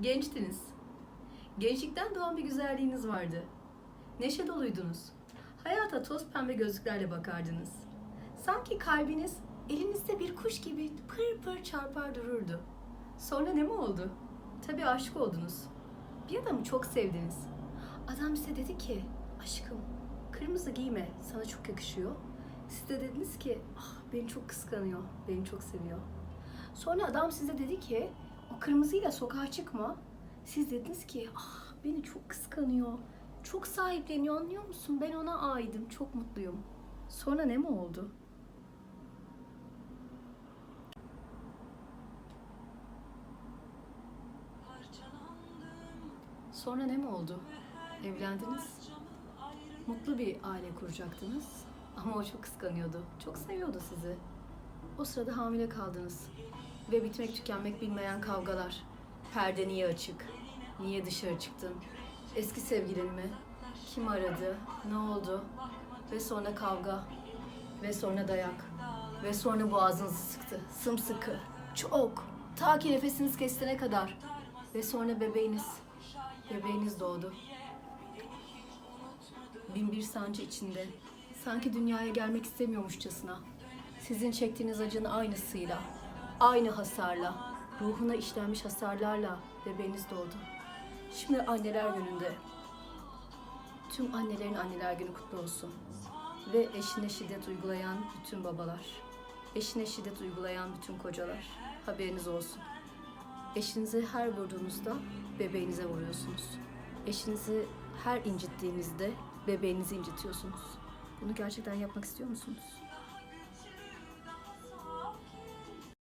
Gençtiniz. Gençlikten doğan bir güzelliğiniz vardı. Neşe doluydunuz. Hayata toz pembe gözlüklerle bakardınız. Sanki kalbiniz elinizde bir kuş gibi pır pır çarpar dururdu. Sonra ne mi oldu? Tabii aşık oldunuz. Bir adamı çok sevdiniz. Adam size dedi ki, aşkım kırmızı giyme sana çok yakışıyor. Siz de dediniz ki, ah beni çok kıskanıyor, beni çok seviyor. Sonra adam size dedi ki, o kırmızıyla sokağa çıkma. Siz dediniz ki, ah beni çok kıskanıyor, çok sahipleniyor anlıyor musun? Ben ona aidim, çok mutluyum. Sonra ne mi oldu? Sonra ne mi oldu? Evlendiniz. Mutlu bir aile kuracaktınız. Ama o çok kıskanıyordu. Çok seviyordu sizi. O sırada hamile kaldınız. Ve bitmek tükenmek bilmeyen kavgalar. Perde niye açık? Niye dışarı çıktın? Eski sevgilin mi? Kim aradı? Ne oldu? Ve sonra kavga. Ve sonra dayak. Ve sonra boğazınızı sıktı. Sımsıkı. Çok. Ta ki nefesiniz kesene kadar. Ve sonra bebeğiniz. Bebeğiniz doğdu. Bin bir sancı içinde. Sanki dünyaya gelmek istemiyormuşçasına. Sizin çektiğiniz acının aynısıyla, aynı hasarla, ruhuna işlenmiş hasarlarla bebeğiniz doğdu. Şimdi anneler gününde. Tüm annelerin anneler günü kutlu olsun. Ve eşine şiddet uygulayan bütün babalar. Eşine şiddet uygulayan bütün kocalar. Haberiniz olsun. Eşinizi her vurduğunuzda bebeğinize vuruyorsunuz. Eşinizi her incittiğinizde bebeğinizi incitiyorsunuz. Bunu gerçekten yapmak istiyor musunuz?